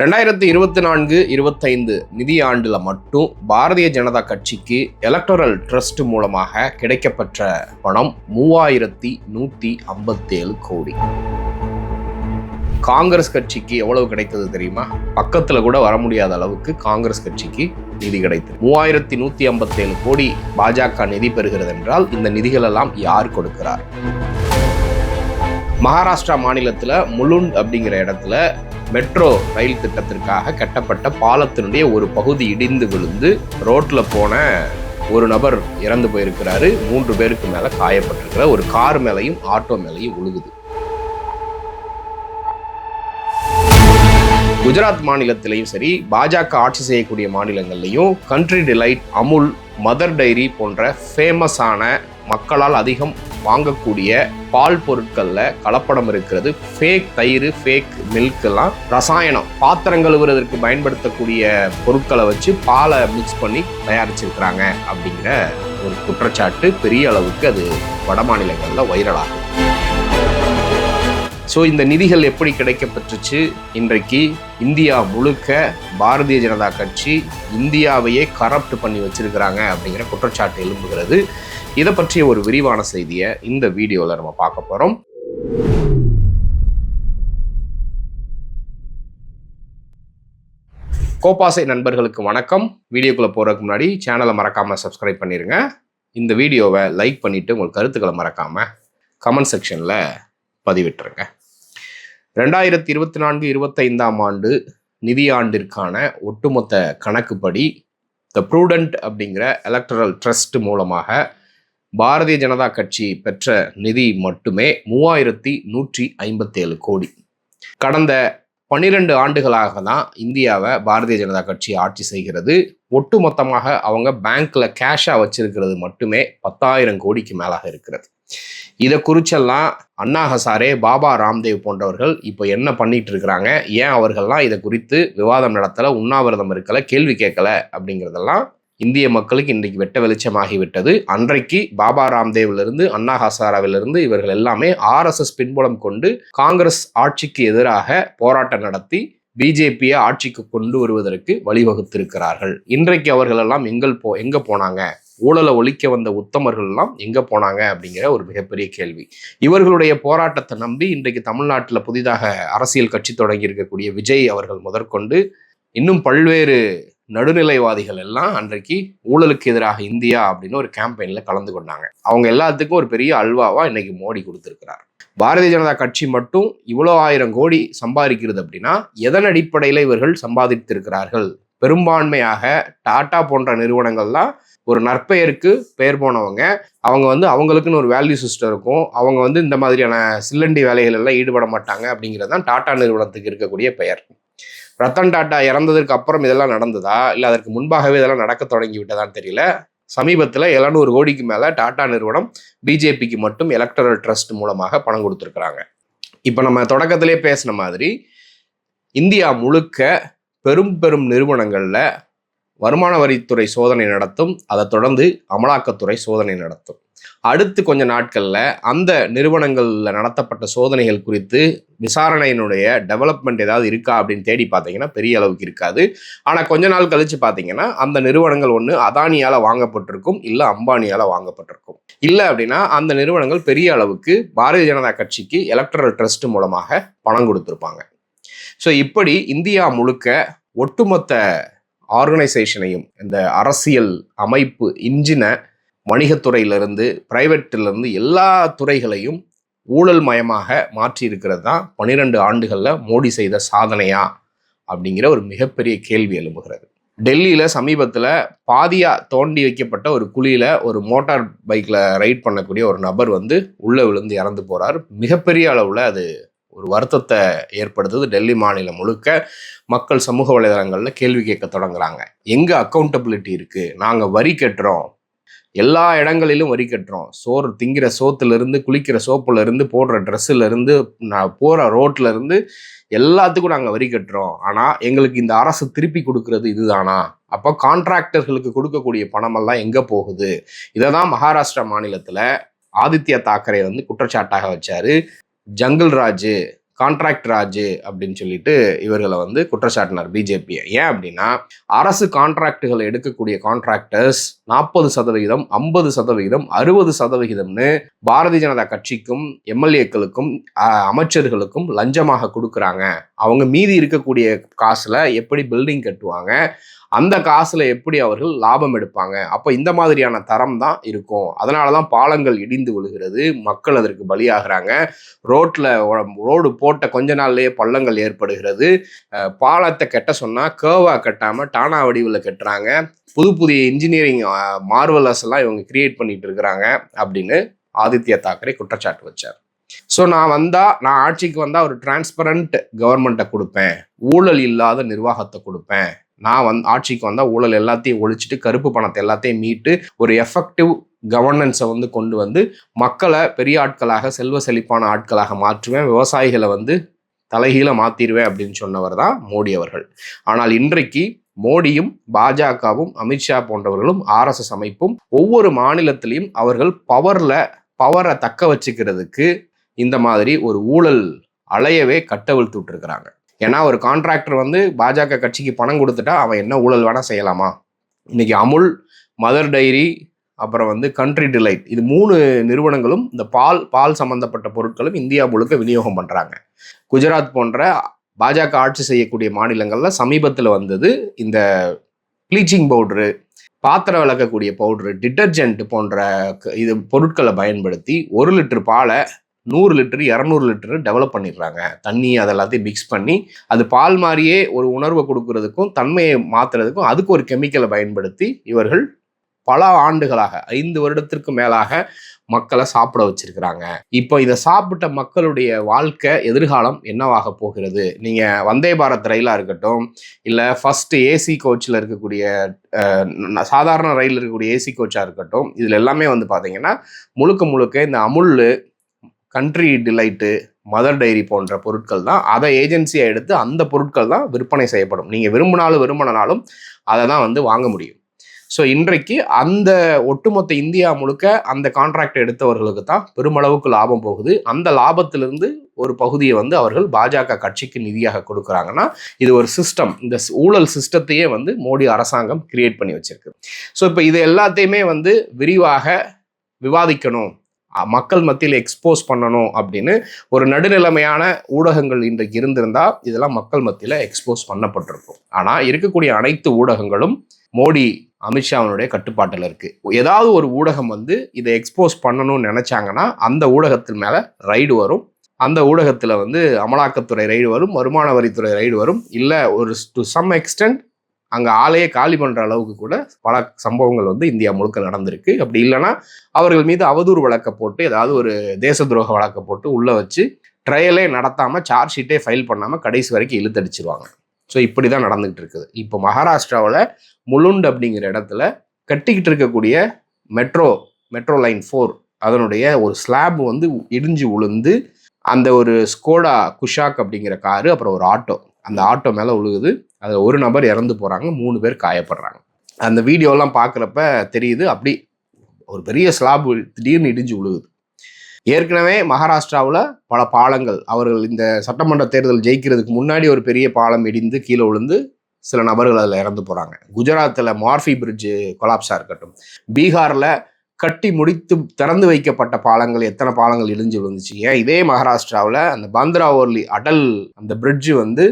ரெண்டாயிரத்தி இருபத்தி நான்கு இருபத்தைந்து நிதியாண்டுல மட்டும் பாரதிய ஜனதா கட்சிக்கு எலக்டோரல் ட்ரஸ்ட் மூலமாக கிடைக்கப்பெற்ற பணம் மூவாயிரத்தி நூற்றி ஐம்பத்தேழு கோடி. காங்கிரஸ் கட்சிக்கு எவ்வளவு கிடைத்தது தெரியுமா? பக்கத்தில் கூட வர முடியாத அளவுக்கு காங்கிரஸ் கட்சிக்கு நிதி கிடைத்தது. மூவாயிரத்தி நூற்றி ஐம்பத்தேழு கோடி பாஜக நிதி பெறுகிறது என்றால் இந்த நிதிகளெல்லாம் யார் கொடுக்கிறார்? மகாராஷ்டிரா மாநிலத்தில் முலுண்ட் அப்படிங்கிற இடத்துல மெட்ரோ ரயில் திட்டத்திற்காக கட்டப்பட்ட பாலத்தினுடைய ஒரு பகுதி இடிந்து விழுந்து ரோட்ல போன ஒரு நபர் இறந்து போயிருக்கிறாரு. மூன்று பேருக்கு மேலே காயப்பட்டிருக்கிற ஒரு கார் மேலையும் ஆட்டோ மேலையும் உழுகுது. குஜராத் மாநிலத்திலையும் சரி பாஜக ஆட்சி செய்யக்கூடிய மாநிலங்கள்லையும் country delight Amul mother dairy போன்ற ஃபேமஸான மக்களால் அதிகம் வாங்கக்கூடிய பால் பொருட்களில் கலப்படம் இருக்கிறது. ஃபேக் தயிர் ஃபேக் மில்க்லாம் ரசாயனம். பாத்திரம் கழுவுறதற்கு பயன்படுத்தக்கூடிய பொருட்களை வச்சு பாலை மிக்ஸ் பண்ணி தயாரிச்சிருக்கிறாங்க அப்படிங்கிற ஒரு குற்றச்சாட்டு பெரிய அளவுக்கு அது வட மாநிலங்களில் வைரலாகும் ஸோ இந்த நிதிகள் எப்படி கிடைக்கப்பெற்றுச்சு? இன்றைக்கு இந்தியா முழுக்க பாரதிய ஜனதா கட்சி இந்தியாவையே கரப்ட் பண்ணி வச்சிருக்கிறாங்க அப்படிங்கிற குற்றச்சாட்டு எழும்புகிறது. இதை பற்றிய ஒரு விரிவான செய்தியை இந்த வீடியோவில் நம்ம பார்க்க போகிறோம் கோபாசை நண்பர்களுக்கு வணக்கம். வீடியோக்குள்ளே போகிறதுக்கு முன்னாடி சேனலை மறக்காமல் சப்ஸ்கிரைப் பண்ணிடுங்க இந்த வீடியோவை லைக் பண்ணிவிட்டு உங்கள் கருத்துக்களை மறக்காமல் கமெண்ட் செக்ஷனில் பதிவிட்டுருங்க. ரெண்டாயிரத்தி இருபத்தி நான்கு இருபத்தைந்தாம் ஆண்டு நிதியாண்டிற்கான ஒட்டுமொத்த கணக்குப்படி த ப்ரூடண்ட் அப்படிங்கிற எலக்ட்ரல் ட்ரஸ்ட் மூலமாக பாரதிய ஜனதா கட்சி பெற்ற நிதி மட்டுமே மூவாயிரத்தி நூற்றி ஐம்பத்தேழு கோடி. கடந்த பன்னிரெண்டு ஆண்டுகளாக தான் இந்தியாவை பாரதிய ஜனதா கட்சி ஆட்சி செய்கிறது. ஒட்டுமொத்தமாக அவங்க பேங்க்ல கேஷாக வச்சிருக்கிறது மட்டுமே பத்தாயிரம் கோடிக்கு மேலாக இருக்கிறது. இதை குறிச்செல்லாம் அண்ணா ஹசாரே பாபா ராம்தேவ் போன்றவர்கள் இப்போ என்ன பண்ணிட்டு இருக்கிறாங்க? ஏன் அவர்கள்லாம் இதை குறித்து விவாதம் நடத்தல உண்ணாவிரதம் இருக்கலை கேள்வி கேட்கல அப்படிங்கிறதெல்லாம் இந்திய மக்களுக்கு இன்றைக்கு வெட்ட வெளிச்சமாகிவிட்டது. அன்றைக்கு பாபா ராம்தேவிலிருந்து அண்ணா ஹசாராவிலிருந்து இவர்கள் எல்லாமே ஆர்எஸ்எஸ் பின்புலம் கொண்டு காங்கிரஸ் ஆட்சிக்கு எதிராக போராட்டம் நடத்தி பிஜேபியை ஆட்சிக்கு கொண்டு வருவதற்கு வழிவகுத்திருக்கிறார்கள். இன்றைக்கு அவர்கள் எல்லாம் எங்கள் போ எங்க போனாங்க? ஊழலை ஒழிக்க வந்த உத்தமர்கள் எல்லாம் எங்க போனாங்க? அப்படிங்கிற ஒரு மிகப்பெரிய கேள்வி. இவர்களுடைய போராட்டத்தை நம்பி இன்றைக்கு தமிழ்நாட்டில் புதிதாக அரசியல் கட்சி தொடங்கி இருக்கக்கூடிய விஜய் அவர்கள் முதற்கொண்டு இன்னும் பல்வேறு நடுநிலைவாதிகள் எல்லாம் அன்றைக்கு ஊழலுக்கு எதிராக இந்தியா அப்படின்னு ஒரு கேம்பெயினில் கலந்து கொண்டாங்க. அவங்க எல்லாத்துக்கும் ஒரு பெரிய அல்வாவா இன்னைக்கு மோடி கொடுத்துருக்கிறார். பாரதிய ஜனதா கட்சி மட்டும் இவ்வளோ ஆயிரம் கோடி சம்பாதிக்கிறது அப்படின்னா எதன் அடிப்படையில் இவர்கள் சம்பாதித்திருக்கிறார்கள்? பெரும்பான்மையாக டாடா போன்ற நிறுவனங்கள்லாம் ஒரு நற்பெயருக்கு பெயர் போனவங்க. அவங்க வந்து அவங்களுக்குன்னு ஒரு வேல்யூ சிஸ்டம் இருக்கும். அவங்க வந்து இந்த மாதிரியான சில்லண்டி வேலைகள் எல்லாம் ஈடுபட மாட்டாங்க அப்படிங்கிறது தான் டாடா நிறுவனத்துக்கு இருக்கக்கூடிய பெயர். ரத்தன் டாட்டா இறந்ததற்கு அப்புறம் இதெல்லாம் நடந்ததா? இல்லை அதற்கு முன்பாகவே இதெல்லாம் நடக்க தொடங்கி விட்டதான்னு தெரியல. சமீபத்தில் எழுநூறு கோடிக்கு மேலே டாடா நிறுவனம் பிஜேபிக்கு மட்டும் எலக்டரல் ட்ரஸ்ட் மூலமாக பணம் கொடுத்துருக்குறாங்க. இப்போ நம்ம தொடக்கத்திலே பேசின மாதிரி இந்தியா முழுக்க பெரும் பெரும் நிறுவனங்களில் வருமான வரித்துறை சோதனை நடத்தும் அதை தொடர்ந்து அமலாக்கத்துறை சோதனை நடத்தும். அடுத்து கொஞ்ச நாட்களில் அந்த நிறுவனங்களில் நடத்தப்பட்ட சோதனைகள் குறித்து விசாரணையினுடைய டெவலப்மெண்ட் ஏதாவது இருக்கா அப்படின்னு தேடி பார்த்தீங்கன்னா பெரிய அளவுக்கு இருக்காது. ஆனால் கொஞ்ச நாள் கழித்து பார்த்தீங்கன்னா அந்த நிறுவனங்கள் ஒன்று அதானியால் வாங்கப்பட்டிருக்கும் இல்லை அம்பானியால் வாங்கப்பட்டிருக்கும். இல்லை அப்படின்னா அந்த நிறுவனங்கள் பெரிய அளவுக்கு பாரதிய ஜனதா கட்சிக்கு எலக்ட்ரல் ட்ரஸ்ட் மூலமாக பணம் கொடுத்துருப்பாங்க. ஸோ இப்படி இந்தியா முழுக்க ஒட்டுமொத்த ஆர்கனைசேஷனையும் இந்த அரசியல் அமைப்பு இன்ஜினை வணிகத்துறையிலிருந்து பிரைவேட்டிலிருந்து எல்லா துறைகளையும் ஊழல் மயமாக மாற்றி இருக்கிறது தான் பன்னிரெண்டு ஆண்டுகளில் மோடி செய்த சாதனையா அப்படிங்கிற ஒரு மிகப்பெரிய கேள்வி எழும்புகிறது. டெல்லியில் சமீபத்தில் பாதியாக தோண்டி வைக்கப்பட்ட ஒரு குழியில் ஒரு மோட்டார் பைக்கில் ரைட் பண்ணக்கூடிய ஒரு நபர் வந்து உள்ளே விழுந்து இறந்து போகிறார் மிகப்பெரிய அளவில் அது ஒரு வருத்தத்தை ஏற்படுத்துது டெல்லி மாநிலம் முழுக்க. மக்கள் சமூக வலைதளங்களில் கேள்வி கேட்க தொடங்குறாங்க. எங்கே அக்கௌண்டபிலிட்டி இருக்குது நாங்கள் வரி கட்டுறோம். எல்லா இடங்களிலும் வரி கட்டுறோம். சோறு திங்கிற சோத்துலேருந்து குளிக்கிற சோப்புலேருந்து போடுற ட்ரெஸ்ஸுலேருந்து நான் போகிற ரோட்லேருந்து எல்லாத்துக்கும் நாங்கள் வரி கட்டுறோம். ஆனால் எங்களுக்கு இந்த அரசு திருப்பி கொடுக்கறது இதுதானா? அப்போ கான்ட்ராக்டர்களுக்கு கொடுக்கக்கூடிய பணமெல்லாம் எங்கே போகுது? இதை தான் மகாராஷ்டிரா மாநிலத்தில் ஆதித்யா தாக்கரே வந்து குற்றச்சாட்டாக வச்சாரு. ஜங்கிள் ராஜு கான்ட்ராக்ட் ராஜு அப்படின்னு சொல்லிட்டு இவர்களை வந்து குற்றச்சாட்டினார் பிஜேபியை. ஏன் அப்படின்னா அரசு கான்ட்ராக்டுகளை எடுக்கக்கூடிய கான்ட்ராக்டர்ஸ் நாற்பது சதவிகிதம் ஐம்பது சதவிகிதம் அறுபது சதவிகிதம்னு பாரதிய ஜனதா கட்சிக்கும் எம்எல்ஏக்களுக்கும் அமைச்சர்களுக்கும் லஞ்சமாக கொடுக்குறாங்க. அவங்க மீதி இருக்கக்கூடிய காசில் எப்படி பில்டிங் கட்டுவாங்க? அந்த காசுல எப்படி அவர்கள் லாபம் எடுப்பாங்க? அப்போ இந்த மாதிரியான தரம் தான் இருக்கும். அதனால தான் பாலங்கள் இடிந்து விழுகிறது. மக்கள் அதற்கு பலியாகிறாங்க. ரோட்ல ரோடு போட்ட கொஞ்ச நாள்லயே பள்ளங்கள் ஏற்படுகிறது. பாலத்தை கட்ட சொன்னா கேர்வா கட்டாம டானா வடிவில் கட்டுறாங்க. புது புதிய இன்ஜினியரிங் மார்வலஸ் எல்லாம் இவங்க கிரியேட் பண்ணிட்டு இருக்கிறாங்க அப்படின்னு ஆதித்ய தாக்கரே குற்றச்சாட்டு வச்சார். ஸோ நான் வந்தா நான் ஆட்சிக்கு வந்தா ஒரு டிரான்ஸ்பரண்ட் கவர்மெண்ட்டை கொடுப்பேன். ஊழல் இல்லாத நிர்வாகத்தை கொடுப்பேன். நான் வந்து ஆட்சிக்கு வந்தால் ஊழல் எல்லாத்தையும் ஒழிச்சிட்டு கருப்பு பணத்தை எல்லாத்தையும் மீட்டு ஒரு எஃபெக்டிவ் கவர்னன்ஸை வந்து கொண்டு வந்து மக்களை பெரிய ஆட்களாக செல்வ செழிப்பான ஆட்களாக மாற்றுவேன் விவசாயிகளை வந்து தலைகீழ மாத்திருவேன் அப்படின்னு சொன்னவர் தான் மோடி அவர்கள். ஆனால் இன்றைக்கு மோடியும் பாஜகவும் அமித்ஷா போன்றவர்களும் ஆர்எஸ்எஸ் அமைப்பும் ஒவ்வொரு மாநிலத்திலையும் அவர்கள் பவரில் பவரை தக்க வச்சுக்கிறதுக்கு இந்த மாதிரி ஒரு ஊழல் அலையவே கட்டவிழ்த்து விட்டுருக்கிறாங்க. ஏன்னா ஒரு கான்ட்ராக்டர் வந்து பாஜக கட்சிக்கு பணம் கொடுத்துட்டா அவன் என்ன ஊழல் வேணால் செய்யலாமா? இன்னைக்கு அமுல் மதர் டைரி அப்புறம் வந்து கண்ட்ரி டிலைட் இது மூணு நிறுவனங்களும் இந்த பால் பால் சம்பந்தப்பட்ட பொருட்களும் இந்தியா முழுக்க விநியோகம் பண்ணுறாங்க குஜராத் போன்ற பாஜக ஆட்சி செய்யக்கூடிய மாநிலங்களில் சமீபத்தில் வந்தது இந்த ப்ளீச்சிங் பவுட்ரு பாத்திரம் விளக்கக்கூடிய பவுட்ரு டிட்டர்ஜென்ட் போன்ற க- இது பொருட்களை பயன்படுத்தி ஒரு லிட்டர் பாலை நூறு லிட்டர் இரநூறு லிட்டர் டெவலப் பண்ணிடுறாங்க. தண்ணி அதெல்லாத்தையும் மிக்ஸ் பண்ணி அது பால் மாதிரியே ஒரு உணர்வை கொடுக்கறதுக்கும் தன்மையை மாற்றுறதுக்கும் அதுக்கு ஒரு கெமிக்கலை பயன்படுத்தி இவர்கள் பல ஆண்டுகளாக ஐந்து வருடத்திற்கு மேலாக மக்களை சாப்பிட வச்சிருக்கிறாங்க. இப்போ இதை சாப்பிட்ட மக்களுடைய வாழ்க்கை எதிர்காலம் என்னவாக போகிறது? நீங்க வந்தே பாரத் ரயிலா இருக்கட்டும் இல்லை ஃபர்ஸ்ட் ஏசி கோச்சில் இருக்கக்கூடிய சாதாரண ரயில் இருக்கக்கூடிய ஏசி கோச்சாக இருக்கட்டும் இதில் எல்லாமே வந்து பார்த்தீங்கன்னா முழுக்க முழுக்க இந்த Amul country delight mother dairy போன்ற பொருட்கள் தான் அதை ஏஜென்சியாக எடுத்து அந்த பொருட்கள் தான் விற்பனை செய்யப்படும். நீங்கள் விரும்பினாலும் விரும்பினாலும் அதை தான் வந்து வாங்க முடியும். ஸோ இன்றைக்கு அந்த ஒட்டுமொத்த இந்தியா முழுக்க அந்த கான்ட்ராக்ட் எடுத்தவர்களுக்கு தான் பெருமளவுக்கு லாபம் போகுது. அந்த லாபத்திலிருந்து ஒரு பகுதியை வந்து அவர்கள் பாஜக கட்சிக்கு நிதியாக கொடுக்குறாங்கன்னா இது ஒரு சிஸ்டம் இந்த ஊழல் சிஸ்டத்தையே வந்து மோடி அரசாங்கம் கிரியேட் பண்ணி வச்சிருக்கு. ஸோ இப்போ இது எல்லாத்தையுமே வந்து விரிவாக விவாதிக்கணும். மக்கள் மத்தியில் எக்ஸ்போஸ் பண்ணணும் அப்படின்னு ஒரு நடுநிலைமையான ஊடகங்கள் இன்றைக்கு இருந்திருந்தா இதெல்லாம் மக்கள் மத்தியில் எக்ஸ்போஸ் பண்ணப்பட்டிருக்கும். ஆனால் இருக்கக்கூடிய அனைத்து ஊடகங்களும் மோடி அமித்ஷாவினுடைய கட்டுப்பாட்டில் இருக்குது ஏதாவது ஒரு ஊடகம் வந்து இதை எக்ஸ்போஸ் பண்ணணும்னு நினச்சாங்கன்னா அந்த ஊடகத்தின் மேலே ரைடு வரும். அந்த ஊடகத்தில் வந்து அமலாக்கத்துறை ரைடு வரும் வருமான வரித்துறை ரைடு வரும். இல்லை ஒரு டு சம் எக்ஸ்டென்ட் அங்கே ஆளையே காலி பண்ணுற அளவுக்கு கூட பல சம்பவங்கள் வந்து இந்தியா முழுக்க நடந்திருக்கு. அப்படி இல்லைன்னா அவர்கள் மீது அவதூறு வழக்கை போட்டு ஏதாவது ஒரு தேச துரோக வழக்கை போட்டு உள்ளே வச்சு ட்ரையலே நடத்தாமல் சார்ஜ் ஷீட்டே ஃபைல் பண்ணாமல் கடைசி வரைக்கும் இழுத்தடிச்சிருவாங்க. ஸோ இப்படி தான் நடந்துகிட்டு இருக்குது. இப்போ மகாராஷ்டிராவில் முலுண்ட் அப்படிங்கிற இடத்துல கட்டிக்கிட்டு இருக்கக்கூடிய மெட்ரோ மெட்ரோ லைன் ஃபோர் அதனுடைய ஒரு ஸ்லாப் வந்து இடிஞ்சு உளுந்து அந்த ஒரு ஸ்கோடா குஷாக் அப்படிங்கிற காரு அப்புறம் ஒரு ஆட்டோ. அந்த ஆட்டோ மேலே உழுகுது. அதில் ஒரு நபர் இறந்து போகிறாங்க மூணு பேர் காயப்படுறாங்க. அந்த வீடியோலாம் பார்க்குறப்ப தெரியுது அப்படி ஒரு பெரிய ஸ்லாப் திடீர்னு இடிஞ்சு விழுகுது. ஏற்கனவே மகாராஷ்டிராவில் பல பாலங்கள் அவர்கள் இந்த சட்டமன்ற தேர்தல் ஜெயிக்கிறதுக்கு முன்னாடி ஒரு பெரிய பாலம் இடிந்து கீழே விழுந்து சில நபர்கள் அதில் இறந்து போகிறாங்க குஜராத்தில் மார்ஃபி பிரிட்ஜு கொலாப்ஸாக இருக்கட்டும். பீகாரில் கட்டி முடித்து திறந்து வைக்கப்பட்ட பாலங்கள் எத்தனை பாலங்கள் இடிஞ்சு விழுந்துச்சு? ஏன் இதே மகாராஷ்டிராவில் அந்த பந்த்ரா ஓர்லி அடல் அந்த பிரிட்ஜு வந்து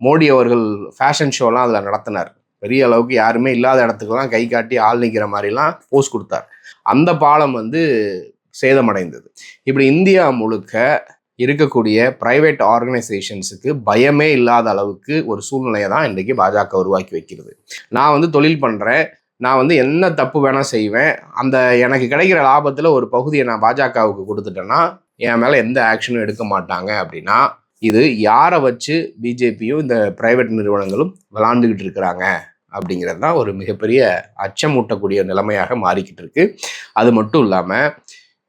மோடி அவர்கள் ஃபேஷன் ஷோலாம் அதில் நடத்தினார். பெரிய அளவுக்கு யாருமே இல்லாத இடத்துக்குலாம் கை காட்டி ஆள் நிற்கிற மாதிரிலாம் போஸ் கொடுத்தார். அந்த பாலம் வந்து சேதமடைந்தது. இப்படி இந்தியா முழுக்க இருக்கக்கூடிய பிரைவேட் ஆர்கனைசேஷன்ஸுக்கு பயமே இல்லாத அளவுக்கு ஒரு சூழ்நிலையை தான் இன்றைக்கு பாஜக உருவாக்கி வைக்கிறது. நான் வந்து தொழில் பண்ணுறேன் நான் வந்து என்ன தப்பு வேணால் செய்வேன். அந்த எனக்கு கிடைக்கிற லாபத்தில் ஒரு பகுதியை நான் பாஜகவுக்கு கொடுத்துட்டேன்னா என் மேலே எந்த ஆக்ஷனும் எடுக்க மாட்டாங்க அப்படின்னா இது யாரை வச்சு பிஜேபியும் இந்த பிரைவேட் நிறுவனங்களும் விளாண்டுக்கிட்டு இருக்கிறாங்க அப்படிங்கிறது தான் ஒரு மிகப்பெரிய அச்சமூட்டக்கூடிய நிலைமையாக மாறிக்கிட்டு இருக்கு. அது மட்டும் இல்லாமல்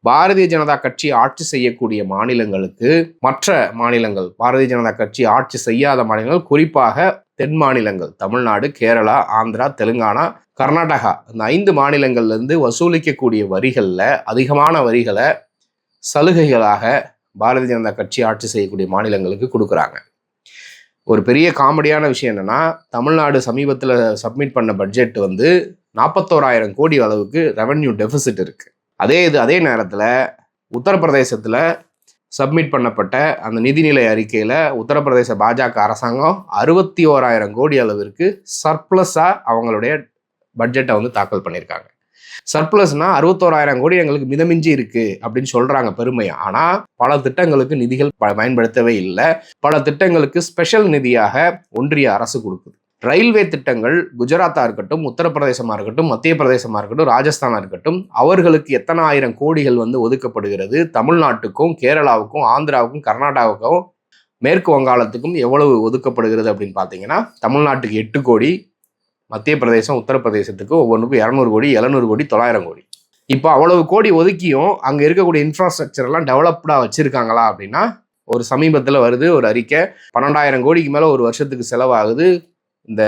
பாரதிய ஜனதா கட்சி ஆட்சி செய்யக்கூடிய மாநிலங்களுக்கு மற்ற மாநிலங்கள் பாரதிய ஜனதா கட்சி ஆட்சி செய்யாத மாநிலங்கள் குறிப்பாக தென் மாநிலங்கள் தமிழ்நாடு கேரளா ஆந்திரா தெலுங்கானா கர்நாடகா இந்த ஐந்து மாநிலங்கள்லேருந்து வசூலிக்கக்கூடிய வரிகளில் அதிகமான வரிகளை சலுகைகளாக பாரதிய ஜனதா கட்சி ஆட்சி செய்யக்கூடிய மாநிலங்களுக்கு கொடுக்குறாங்க. ஒரு பெரிய காமெடியான விஷயம் என்னென்னா தமிழ்நாடு சமீபத்தில் சப்மிட் பண்ண பட்ஜெட் வந்து நாற்பத்தோராயிரம் கோடி அளவுக்கு ரெவன்யூ டெபிசிட் இருக்குது அதே இது அதே நேரத்தில் உத்தரப்பிரதேசத்தில் சப்மிட் பண்ணப்பட்ட அந்த நிதிநிலை அறிக்கையில் உத்தரப்பிரதேச பாஜக அரசாங்கம் அறுபத்தி ஓராயிரம் கோடி அளவிற்கு சர்ப்ளஸாக அவங்களுடைய பட்ஜெட்டை வந்து தாக்கல் பண்ணியிருக்காங்க. சர்ப்ளஸ்னா அறுபத்தோராயிரம் கோடி எங்களுக்கு மிதமிஞ்சி இருக்கு அப்படின்னு சொல்றாங்க பெருமை ஆனா பல திட்டங்களுக்கு நிதிகள் ப- பயன்படுத்தவே இல்லை. பல திட்டங்களுக்கு ஸ்பெஷல் நிதியாக ஒன்றிய அரசு கொடுக்குது. ரயில்வே திட்டங்கள் குஜராத்தா இருக்கட்டும் உத்தரப்பிரதேசமா இருக்கட்டும் மத்திய பிரதேசமா இருக்கட்டும் ராஜஸ்தானா இருக்கட்டும் அவர்களுக்கு எத்தனை ஆயிரம் கோடிகள் வந்து ஒதுக்கப்படுகிறது? தமிழ்நாட்டுக்கும் கேரளாவுக்கும் ஆந்திராவுக்கும் கர்நாடகாவுக்கும் மேற்கு வங்காளத்துக்கும் எவ்வளவு ஒதுக்கப்படுகிறது அப்படின்னு பார்த்தீங்கன்னா தமிழ்நாட்டுக்கு எட்டு கோடி மத்திய பிரதேசம் உத்தரப்பிரதேசத்துக்கு ஒவ்வொன்றுக்கும் இரநூறு கோடி எழுநூறு கோடி தொள்ளாயிரம் கோடி. இப்போ அவ்வளவு கோடி ஒதுக்கியும் அங்கே இருக்கக்கூடிய இன்ஃப்ராஸ்ட்ரக்சர் எல்லாம் டெவலப்டாக வச்சுருக்காங்களா அப்படின்னா ஒரு சமீபத்தில் வருது ஒரு அறிக்கை. பன்னெண்டாயிரம் கோடிக்கு மேலே ஒரு வருஷத்துக்கு செலவாகுது. இந்த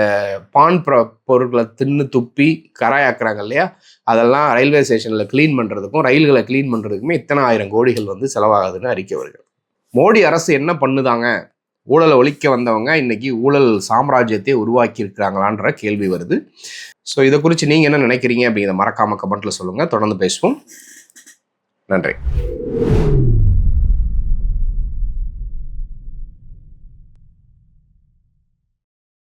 பான் ப்ர பொருட்களை தின்னு துப்பி கராயாக்குறாங்க இல்லையா? அதெல்லாம் ரயில்வே ஸ்டேஷனில் க்ளீன் பண்ணுறதுக்கும் ரயில்களை க்ளீன் பண்ணுறதுக்குமே இத்தனை ஆயிரம் கோடிகள் வந்து செலவாகுதுன்னு அறிக்கை வருகிறது மோடி அரசு என்ன பண்ணுதாங்க? ஊழலை ஒழிக்க வந்தவங்க இன்னைக்கு ஊழல் சாம்ராஜ்யத்தை உருவாக்கி இருக்கிறாங்களான்ற கேள்வி வருது. ஸோ இதை குறித்து நீங்கள் என்ன நினைக்கிறீங்க அப்படிங்கிறத மறக்காம கமெண்ட்டில் சொல்லுங்கள் தொடர்ந்து பேசுவோம். நன்றி.